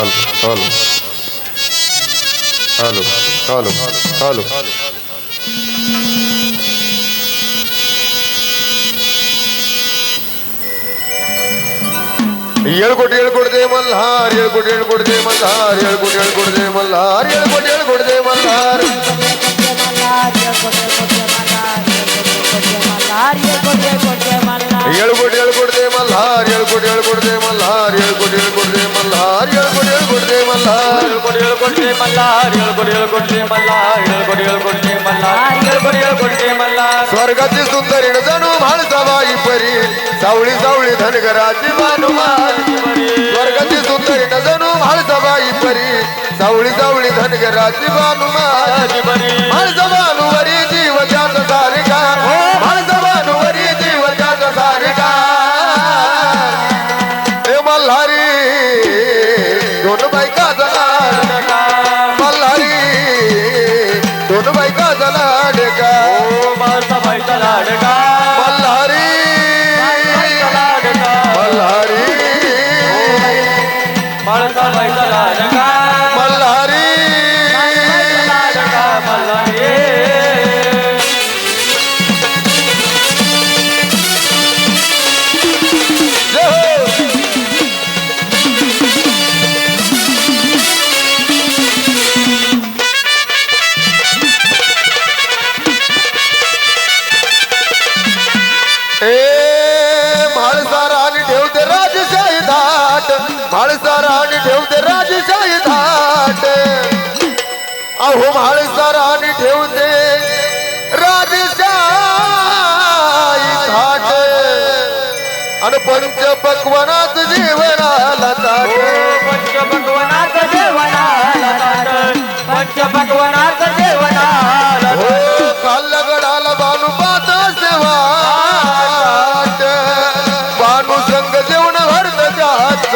Aló, aló. Aló, aló, aló. ಹೇಳ್ಕೊಟ್ಟು ಹೇಳ್ಕೊಡ್ದೆ ಮಲ್ಹಾರ್ ಹೇಳ್ಕೊಟ್ಟು ಹೇಳ್ಕೊಡ್ದೆ ಮಲ್ಹಾರ್ ಹೇಳ್ಕೊಟ್ಟು ಹೇಳ್ಕೊಡ್ದೆ ಮಲ್ಹಾರ್ ಹೇಳ್ಕೊಟ್ಟು ಹೇಳ್ಕೊಡ್ದೆ ಮಲ್ಹಾರ್ ಹೇಳ್ಕೊಟ್ಟು ಹೇಳ್ಕೊಡ್ದೆ ಮಲ್ಹಾರ್ மல்லார் ஏழு கோடி ஏழு கொடுதே மல்லார் ஏழு கோடி ஏழு கொடுதே மல்லார் ஏழு கோடி ஏழு கொடுதே மல்லார் ஏழு கோடி ஏழு கொடுதே மல்லார் ஏழு கோடி ஏழு கொடுதே மல்லார் ஏழு கோடி ஏழு கொடுதே மல்லார் ஏழு கோடி ஏழு கொடுதே மல்லார் स्वर्गाची सुंदरीण जणू म्हाळसाबाई परी सावळी सावळी धनगराची मानुमान स्वर्गाची सुंदरीण जणू म्हाळसाबाई परी सावळी सावळी धनगराची मानुमान म्हाळसा मानुवरी जीव जात सारिका गोदबाई का लाडका ओ मालसाबाई का लाडका बल्हारी बल्हारी मालसाबाई थाट म्हाळसार आणि ठेवते राजशाही थाट अहो म्हाळसार आणि ठेवते राजशाही थाट आणि पंच पक्वनात जेवणाला ताट पंचभगवनाथ जेवणाला ताट पंचभगवनाथ जेवणाला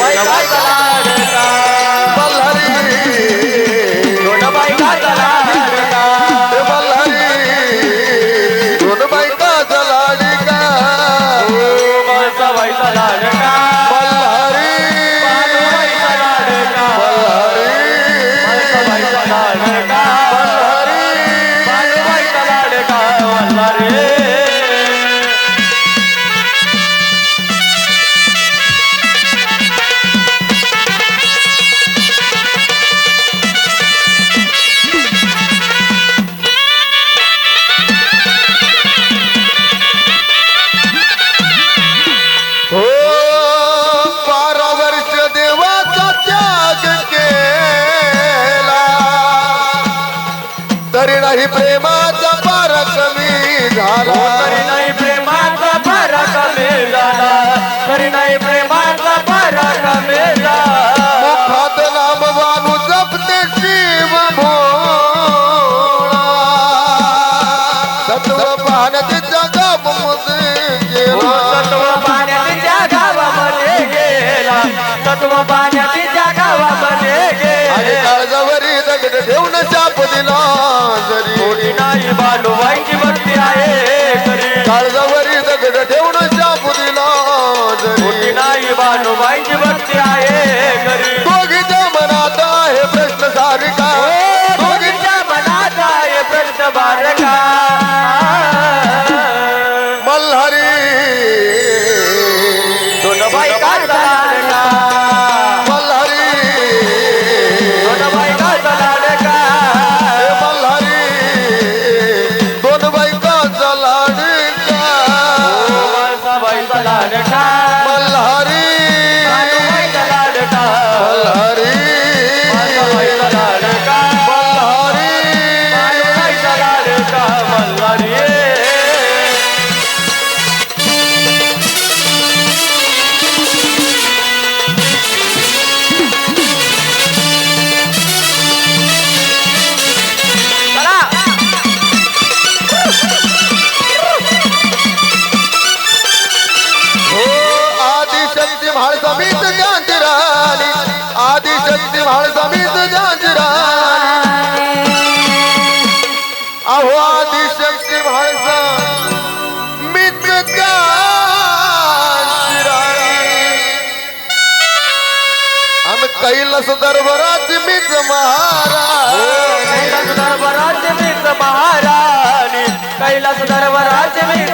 ভাই नाही प्रेमाचा पार कमी झाला. तरी नाही प्रेमाचा फरक मेला तरी नाही प्रेमाचा फरक मेला मुखात नाम वानू जपते शिव भोळा सत्व पाहण्याच्या गामध्ये हो, गेला. सत्व पाण्याच्या गावामध्ये गेला. सत्व पाण्याच्या गावामध्ये आणि गेला. काळजावरी दगड ठेवून शाप दिला. ठेवून शाप दिला थोडी जरी नाही बालूबाईची आदिशक्ती म्हाळसा मीच अहो आदिशक्ती म्हाळसा मीच जांजिरा आम्ही कैलास दरबारात मीच महाराज कैलास दरबारात मीच महाराणी कैलास दरबारात मीच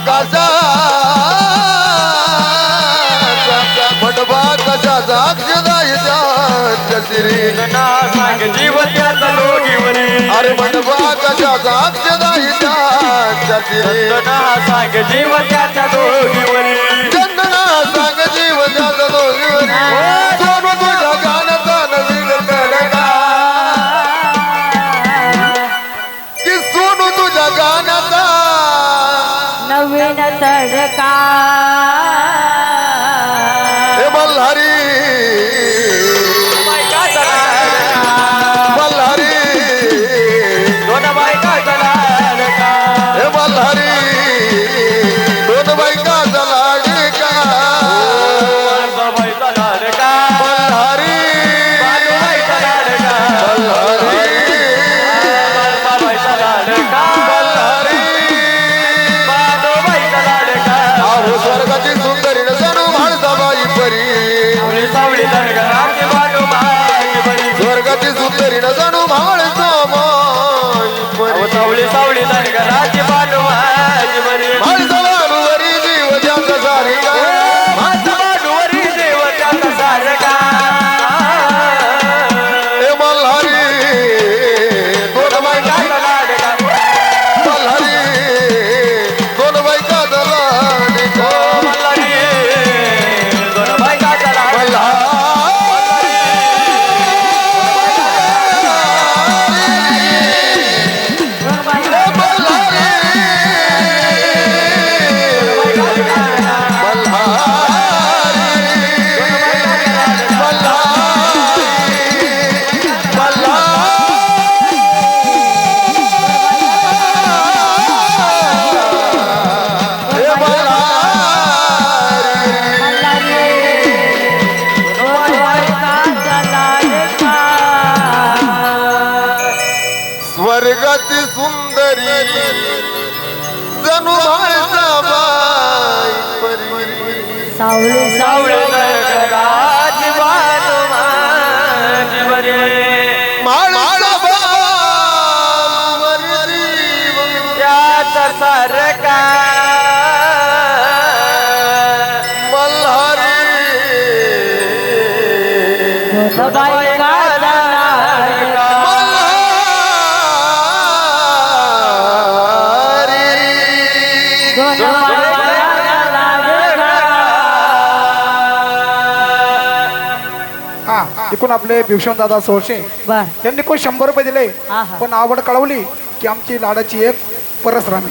आकाशाचा मंडपा कशाचा अक्षदायचा श्री सांग जीव त्याचा लोकीवरी अरे मंडपा कशाचा अक्षदायचा श्री सांग जीव त्याच्या दोघीवरी चंदना सांग जीव त्याचा दोघीवरी सोनू तुझ्या न तडका. हे स्वर्गाची सुंदरी जणू स्वर्गाची सुंदरी जणू सावळी सावळी मल्हारी. एकूण आपले भीषण दादा सोळशे. बर. यांनी कोण शंभर रुपये दिले हा, हा. पण आवड कळवली की आमची लाडाची एक परसरामी.